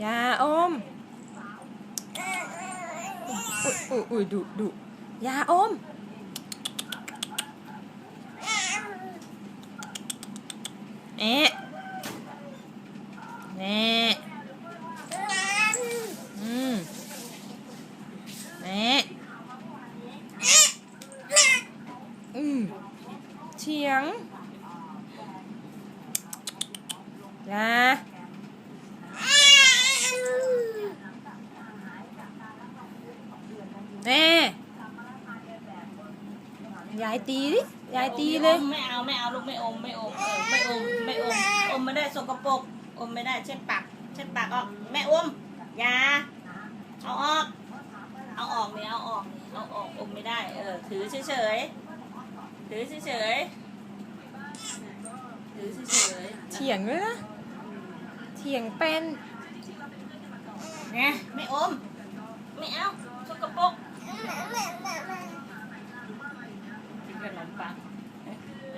อย่าอมอุ้ยอุ้ยอุ้ยดุดุอย่าอมแม่แม่อืมแม่อืมเฉียงอย่าแม่ยายตีดิยายตีเลย ไม่เอาไม่เอาลูกไม่อมไม่อมเออไม่อมไม่อมอมไม่ได้สกปรกอมไม่ได้เช็ดปากเช็ดปากออกแม่อมอย่าเอาออก เอาออกเนี่ยเอาออกนี่เอาออกอมไม่ได้ เออถือเฉยๆถือเฉยๆถือเฉยๆเถียงเลยนะเถียงเป็นไงไม่อม ไม่เอา